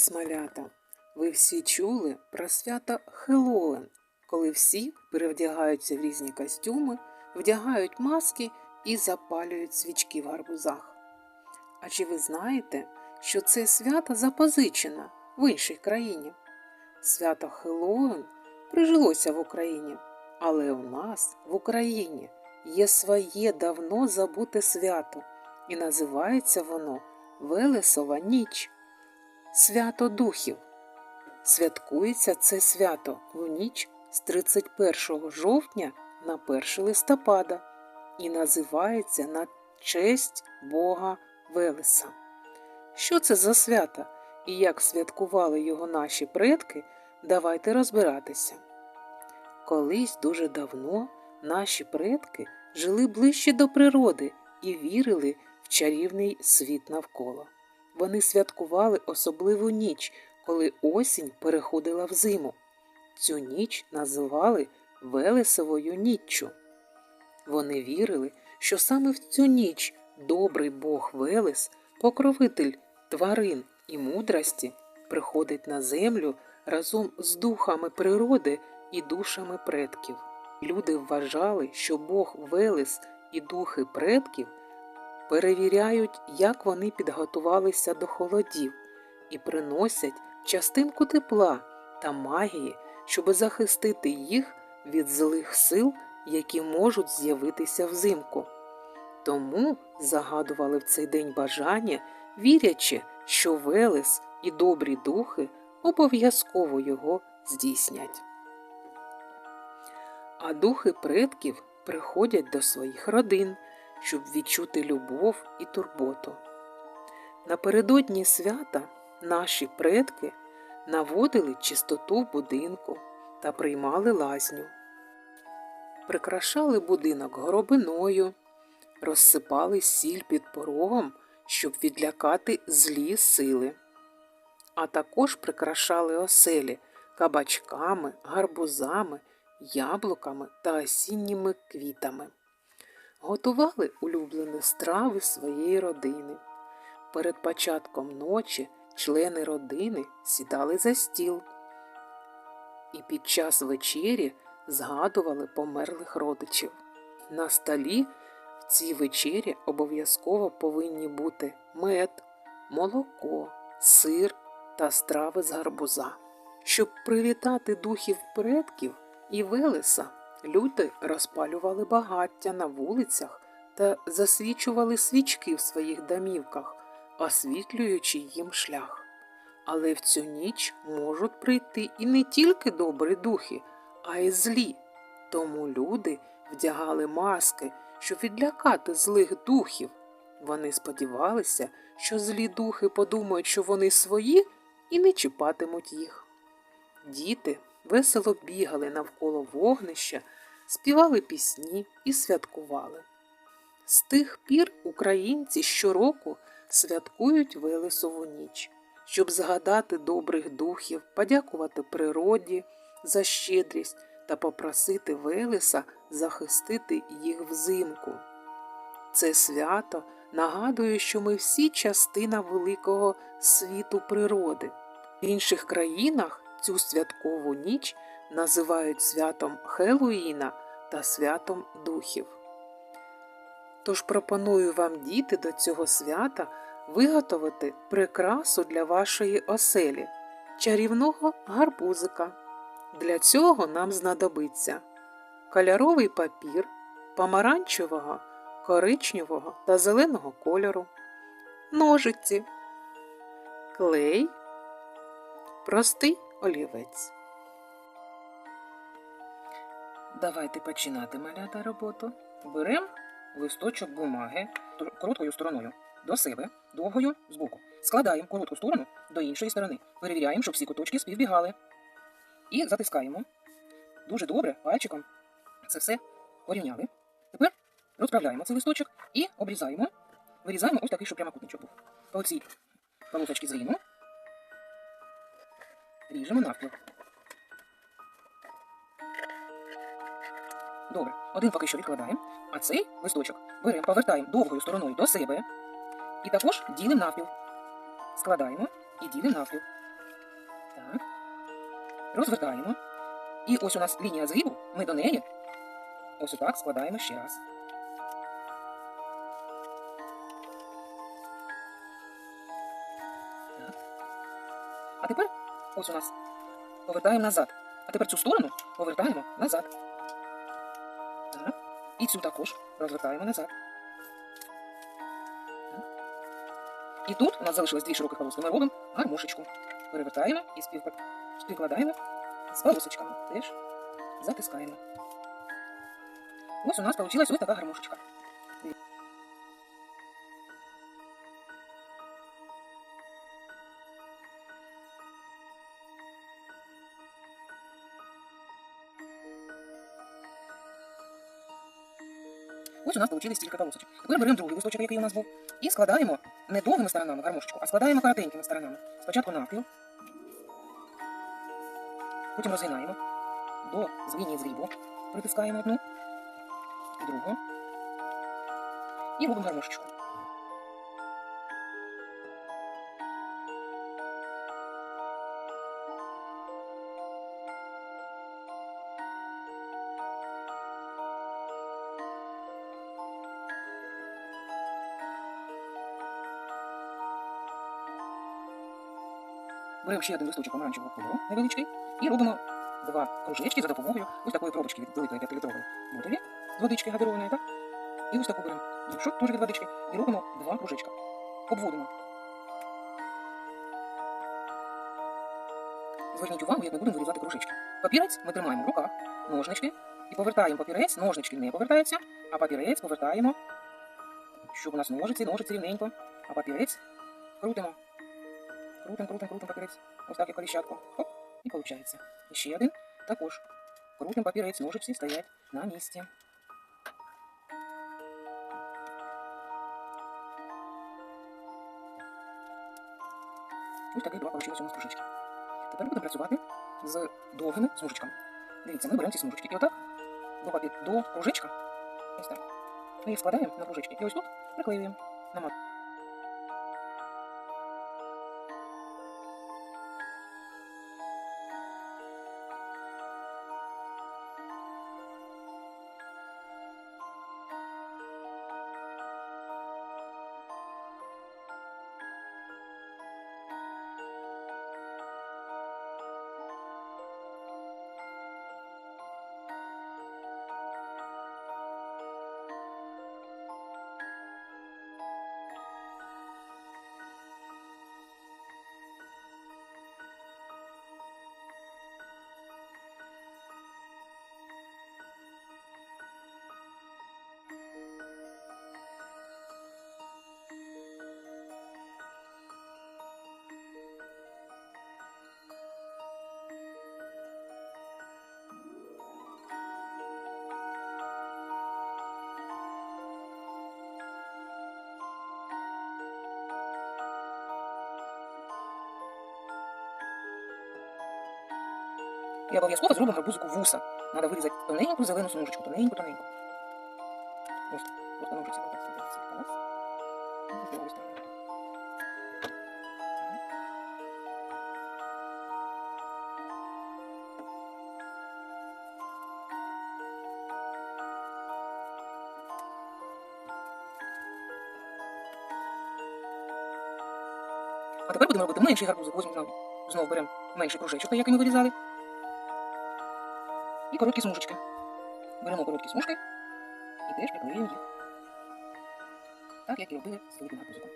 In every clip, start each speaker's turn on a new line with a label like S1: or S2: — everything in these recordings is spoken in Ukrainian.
S1: вас, малята! Ви всі чули про свято Хеллоуін, коли всі перевдягаються в різні костюми, вдягають маски і запалюють свічки в гарбузах. А чи ви знаєте, що це свято запозичено в іншій країні? Свято Хеллоуін прижилося в Україні, але у нас в Україні є своє давно забуте свято, і називається воно Велесова ніч. Свято Духів. Святкується це свято в ніч з 31 жовтня на 1 листопада і називається на честь Бога Велеса. Що це за свято і як святкували його наші предки, давайте розбиратися. Колись дуже давно наші предки жили ближче до природи і вірили в чарівний світ навколо. Вони святкували особливу ніч, коли осінь переходила в зиму. Цю ніч називали Велесовою ніччю. Вони вірили, що саме в цю ніч добрий Бог Велес, покровитель тварин і мудрості, приходить на землю разом з духами природи і душами предків. Люди вважали, що Бог Велес і духи предків перевіряють, як вони підготувалися до холодів, і приносять частинку тепла та магії, щоб захистити їх від злих сил, які можуть з'явитися взимку. Тому загадували в цей день бажання, вірячи, що Велес і добрі духи обов'язково його здійснять. А духи предків приходять до своїх родин, щоб відчути любов і турботу. Напередодні свята наші предки наводили чистоту в будинку та приймали лазню, прикрашали будинок горобиною, розсипали сіль під порогом, щоб відлякати злі сили, а також прикрашали оселі кабачками, гарбузами, яблуками та осінніми квітами. Готували улюблені страви своєї родини. Перед початком ночі члени родини сідали за стіл і під час вечері згадували померлих родичів. На столі в цій вечері обов'язково повинні бути мед, молоко, сир та страви з гарбуза. Щоб привітати духів предків і Велеса, люди розпалювали багаття на вулицях та засвічували свічки в своїх домівках, освітлюючи їм шлях. Але в цю ніч можуть прийти і не тільки добрі духи, а й злі. Тому люди вдягали маски, щоб відлякати злих духів. Вони сподівалися, що злі духи подумають, що вони свої, і не чіпатимуть їх. Діти весело бігали навколо вогнища, співали пісні і святкували. З тих пір українці щороку святкують Велесову ніч, щоб згадати добрих духів, подякувати природі за щедрість та попросити Велеса захистити їх взимку. Це свято нагадує, що ми всі частина великого світу природи. В інших країнах цю святкову ніч називають святом Хеллоїна та святом духів. Тож пропоную вам, діти, до цього свята виготовити прикрасу для вашої оселі чарівного гарбузика. Для цього нам знадобиться кольоровий папір помаранчевого, коричневого та зеленого кольору, ножиці, клей, простий олівець. Давайте починати малята роботу. Беремо листочок бумаги короткою стороною до себе, довгою збоку. Складаємо коротку сторону до іншої сторони. Перевіряємо, щоб всі куточки співбігали. І затискаємо. Дуже добре пальчиком це все порівняли. Тепер розправляємо цей листочок і обрізаємо. Вирізаємо ось такий, щоб прямокутничок був. По оцій полосочки згину. Ріжемо навпіл. Добре, один поки що відкладаємо, а цей листочок беремо, повертаємо довгою стороною до себе і також ділимо навпіл. Складаємо і ділимо навпіл.
S2: розвертаємо. І ось у нас лінія згибу, ми до неї ось отак складаємо ще раз. Так. А тепер ось у нас повертаємо назад. А тепер цю сторону повертаємо назад. І цю також розвертаємо назад. І тут у нас залишилось дві широких полоски. Ми робимо гармошечку. Перевертаємо і співкладаємо з полосочками. Теж затискаємо. Ось у нас вийшла ось така гармошечка. Ось у нас вийшли стільки полосочок. Тепер беремо другий листочок, який у нас був, і складаємо не довгими сторонами гармошечку, а складаємо коротенькими сторонами. Спочатку навпіл, потім розгинаємо до з лінії зрібу, притискаємо одну, другу і робимо гармошечку. Беремо один листочок помаранчевого кольору невеличкий і робимо два кружечки за допомогою ось такої пробочки від великої 5-літрової бутилі з водички газированої, так? І ось таку беремо іншу, теж від водички, і робимо два кружечка. Обводимо. Зверніть увагу, як ми будемо вирізати кружечки. Папірець ми тримаємо в руках, ножнички, і повертаємо папірець, ножнички не повертаються, а папірець повертаємо, щоб у нас ножиці, ножиці рівненько, а папірець крутимо. Крутим, крутим, крутим папірець. Ось так, як коліщатку. Хоп, і виходить. І ще один. Також. Крутим папірець, ножиці стоять на місці. Ось таких два вийшли у нас кружечки. Тепер будемо працювати з довгими смужечками. Дивіться, ми беремо ці смужечки. І отак до папір, до кружечка. Ось так. Ми їх складаємо на кружечки. І ось тут приклеюємо на мат. І обов'язково зробимо гарбузику вуса. Треба вирізати тоненьку зелену смужечку, тоненьку, тоненьку. Ось, просто ножиці другої сторони. А тепер будемо робити менший гарбузик. Возьмемо знову. Знову беремо менший кружечок, який ми вирізали. Короткі смужечки. Беремо короткі смужки і теж приклеюємо їх. Так, як і робили з великим гарбузиком.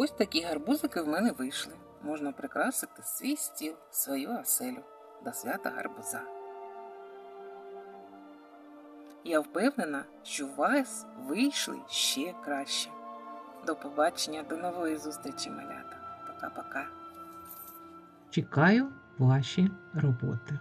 S1: Ось такі гарбузики в мене вийшли. Можна прикрасити свій стіл, свою оселю до свята гарбуза. Я впевнена, що у вас вийшли ще краще. До побачення, до нової зустрічі, малята. Пока-пока.
S3: Чекаю ваші роботи.